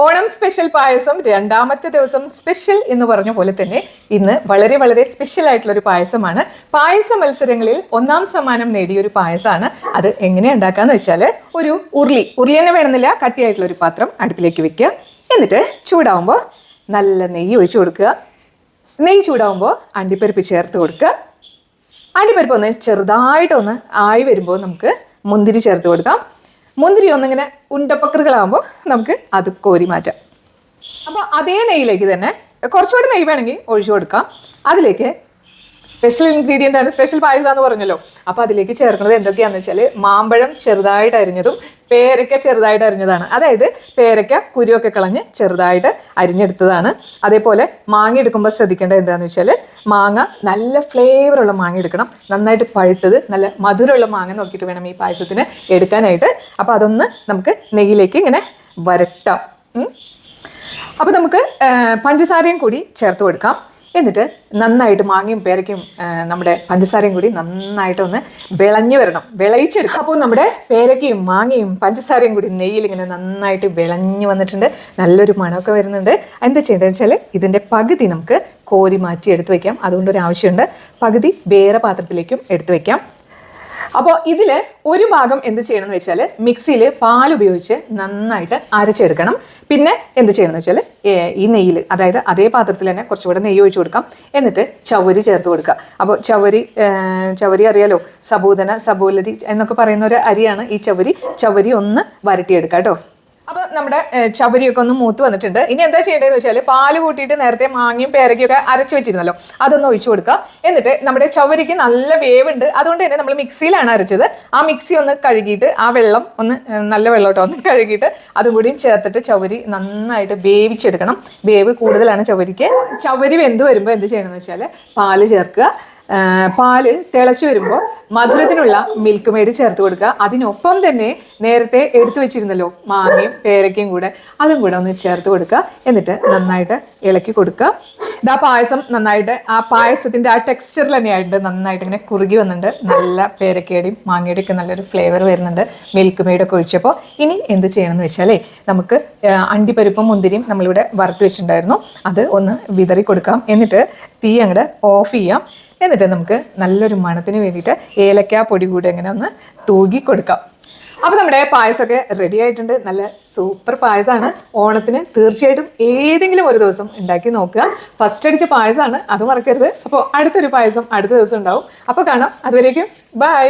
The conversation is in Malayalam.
ഓണം സ്പെഷ്യൽ പായസം രണ്ടാമത്തെ ദിവസം സ്പെഷ്യൽ എന്ന് പറഞ്ഞ പോലെ തന്നെ ഇന്ന് വളരെ വളരെ സ്പെഷ്യൽ ആയിട്ടുള്ള ഒരു പായസമാണ്. പായസ മത്സരങ്ങളിൽ ഒന്നാം സമ്മാനം നേടിയ ഒരു പായസമാണ്. അത് എങ്ങനെ ഉണ്ടാക്കാന്ന് വെച്ചാൽ ഒരു ഉരുളി ഉരുളി തന്നെ വേണമെന്നില്ല കട്ടിയായിട്ടുള്ള ഒരു പാത്രം അടുപ്പിലേക്ക് വെക്കുക. എന്നിട്ട് ചൂടാവുമ്പോൾ നല്ല നെയ്യ് ഒഴിച്ചു കൊടുക്കുക. നെയ്യ് ചൂടാവുമ്പോൾ അണ്ടിപ്പരിപ്പ് ചേർത്ത് കൊടുക്കുക. അണ്ടിപ്പരിപ്പ് ഒന്ന് ചെറുതായിട്ടൊന്ന് ആയി വരുമ്പോൾ നമുക്ക് മുന്തിരി ചേർത്ത് കൊടുക്കാം. മുന്തിരി ഒന്നിങ്ങനെ ഉണ്ടപ്പക്കറുകളാകുമ്പോൾ നമുക്ക് അത് കോരി മാറ്റാം. അപ്പോൾ അതേ നെയ്യിലേക്ക് തന്നെ കുറച്ചുകൂടി നെയ്യ് വേണമെങ്കിൽ ഒഴിച്ചു കൊടുക്കാം. അതിലേക്ക് സ്പെഷ്യൽ ഇൻഗ്രീഡിയന്റ് ആണ് സ്പെഷ്യൽ പായസം എന്ന് പറഞ്ഞല്ലോ. അപ്പോൾ അതിലേക്ക് ചേർക്കുന്നത് എന്തൊക്കെയാണെന്ന് വെച്ചാൽ മാമ്പഴം ചെറുതായിട്ട് അരിഞ്ഞതും പേരയ്ക്ക ചെറുതായിട്ട് അരിഞ്ഞതാണ്. അതായത് പേരയ്ക്ക കുരുവൊക്കെ കളഞ്ഞ് ചെറുതായിട്ട് അരിഞ്ഞെടുത്തതാണ്. അതേപോലെ മാങ്ങ എടുക്കുമ്പോൾ ശ്രദ്ധിക്കേണ്ടത് എന്താണെന്ന് വെച്ചാൽ മാങ്ങ നല്ല ഫ്ലേവറുള്ള മാങ്ങ എടുക്കണം. നന്നായിട്ട് പഴുത്തത് നല്ല മധുരമുള്ള മാങ്ങ നോക്കിയിട്ട് വേണം ഈ പായസത്തിന് എടുക്കാനായിട്ട്. അപ്പോൾ അതൊന്ന് നമുക്ക് നെയ്യിലേക്ക് ഇങ്ങനെ വരട്ടാം. അപ്പോൾ നമുക്ക് പഞ്ചസാരയും കൂടി ചേർത്ത് കൊടുക്കാം. എന്നിട്ട് നന്നായിട്ട് മാങ്ങയും പേരയ്ക്കും നമ്മുടെ പഞ്ചസാരയും കൂടി നന്നായിട്ട് ഒന്ന് വിളഞ്ഞു വരണം. വിളയിച്ചെടുക്കും. അപ്പോൾ നമ്മുടെ പേരയ്ക്കയും മാങ്ങയും പഞ്ചസാരയും കൂടി നെയ്യിൽ ഇങ്ങനെ നന്നായിട്ട് വിളഞ്ഞു വന്നിട്ടുണ്ട്. നല്ലൊരു മണമൊക്കെ വരുന്നുണ്ട്. എന്താ ചെയ്യേണ്ടതെന്ന് വെച്ചാൽ ഇതിന്റെ പകുതി നമുക്ക് കോരി മാറ്റി എടുത്ത് വയ്ക്കാം അതുകൊണ്ടൊരു ആവശ്യമുണ്ട്. പകുതി വേറെ പാത്രത്തിലേക്കും എടുത്തു വയ്ക്കാം അപ്പോൾ ഇതിൽ ഒരു ഭാഗം എന്ത് ചെയ്യണം എന്ന് വെച്ചാൽ മിക്സിയിൽ പാൽ ഉപയോഗിച്ച് നന്നായിട്ട് അരച്ചെടുക്കണം. പിന്നെ എന്ത് ചെയ്യണം എന്ന് വെച്ചാൽ ഈ നെയ്യിൽ അതായത് അതേ പാത്രത്തിൽ തന്നെ കുറച്ചുകൂടെ നെയ്യ് ഒഴിച്ചു കൊടുക്കാം. എന്നിട്ട് ചവരി ചേർത്ത് കൊടുക്കുക. അപ്പോൾ ചവരി ചവരി അറിയാലോ? സബൂദന സബൂലരി എന്നൊക്കെ പറയുന്ന ഒരു അരിയാണ് ഈ ചവരി ചവരി ഒന്ന് വരട്ടിയെടുക്കുക കേട്ടോ. നമ്മുടെ ചവരിയൊക്കെ ഒന്ന് മൂത്ത് വന്നിട്ടുണ്ട്. ഇനി എന്താ ചെയ്യേണ്ടതെന്ന് വെച്ചാൽ പാൽ കൂട്ടിയിട്ട് നേരത്തെ മാങ്ങയും പേരയ്ക്കും ഒക്കെ അരച്ച് വെച്ചിരുന്നല്ലോ അതൊന്ന് ഒഴിച്ചു കൊടുക്കുക. എന്നിട്ട് നമ്മുടെ ചവരിക്ക് നല്ല വേവുണ്ട്. അതുകൊണ്ട് തന്നെ നമ്മൾ മിക്സിയിലാണ് അരച്ചത്. ആ മിക്സി ഒന്ന് കഴുകിയിട്ട് ആ വെള്ളം ഒന്ന് നല്ല വെള്ളമോട്ടോ ഒന്ന് കഴുകിയിട്ട് അതും കൂടിയും ചേർത്തിട്ട് ചവരി നന്നായിട്ട് വേവിച്ചെടുക്കണം. വേവ് കൂടുതലാണ് ചവരിക്ക്. ചവരി വെന്ത് വരുമ്പോൾ എന്ത് ചെയ്യണമെന്ന് വെച്ചാൽ പാൽ ചേർക്കുക. പാൽ തിളച്ചു വരുമ്പോൾ മധുരത്തിനുള്ള മിൽക്ക് മെയ്ഡ് ചേർത്ത് കൊടുക്കുക. അതിനൊപ്പം തന്നെ നേരത്തെ എടുത്തു വെച്ചിരുന്നല്ലോ മാങ്ങയും പേരക്കയും കൂടെ അതും കൂടെ ഒന്ന് ചേർത്ത് കൊടുക്കുക. എന്നിട്ട് നന്നായിട്ട് ഇളക്കി കൊടുക്കുക. ഇതാ പായസം നന്നായിട്ട് ആ പായസത്തിന്റെ ആ ടെക്സ്ചറിൽ തന്നെയായിട്ട് നന്നായിട്ട് ഇങ്ങനെ കുറുകി വന്നിട്ടുണ്ട്. നല്ല പേരക്കയുടെയും മാങ്ങയുടെയും ഒക്കെ നല്ലൊരു ഫ്ലേവർ വരുന്നുണ്ട് മിൽക്ക് മെയ്ഡൊക്കെ ഒഴിച്ചപ്പോൾ ഇനി എന്ത് ചെയ്യണമെന്ന് വെച്ചാലേ നമുക്ക് അണ്ടിപ്പരിപ്പും മുന്തിരിയും നമ്മളിവിടെ വറുത്ത് വെച്ചിട്ടുണ്ടായിരുന്നു. അത് ഒന്ന് വിതറി കൊടുക്കാം എന്നിട്ട് തീ അങ്ങോട്ട് ഓഫ് ചെയ്യാം. എന്നിട്ട് നമുക്ക് നല്ലൊരു മണത്തിന് വേണ്ടിയിട്ട് ഏലക്ക പൊടി കൂടി അങ്ങനെ ഒന്ന് തൂകി കൊടുക്കാം. അപ്പോൾ നമ്മുടെ പായസമൊക്കെ റെഡി ആയിട്ടുണ്ട്. നല്ല സൂപ്പർ പായസമാണ്. ഓണത്തിന് തീർച്ചയായിട്ടും ഏതെങ്കിലും ഒരു ദിവസം ഉണ്ടാക്കി നോക്കുക. ഫസ്റ്റ് അടിച്ച പായസമാണ്. അത് മറക്കരുത്. അപ്പോൾ അടുത്തൊരു പായസം അടുത്ത ദിവസം ഉണ്ടാവും. അപ്പോൾ കാണാം. അതുവരേക്കും ബൈ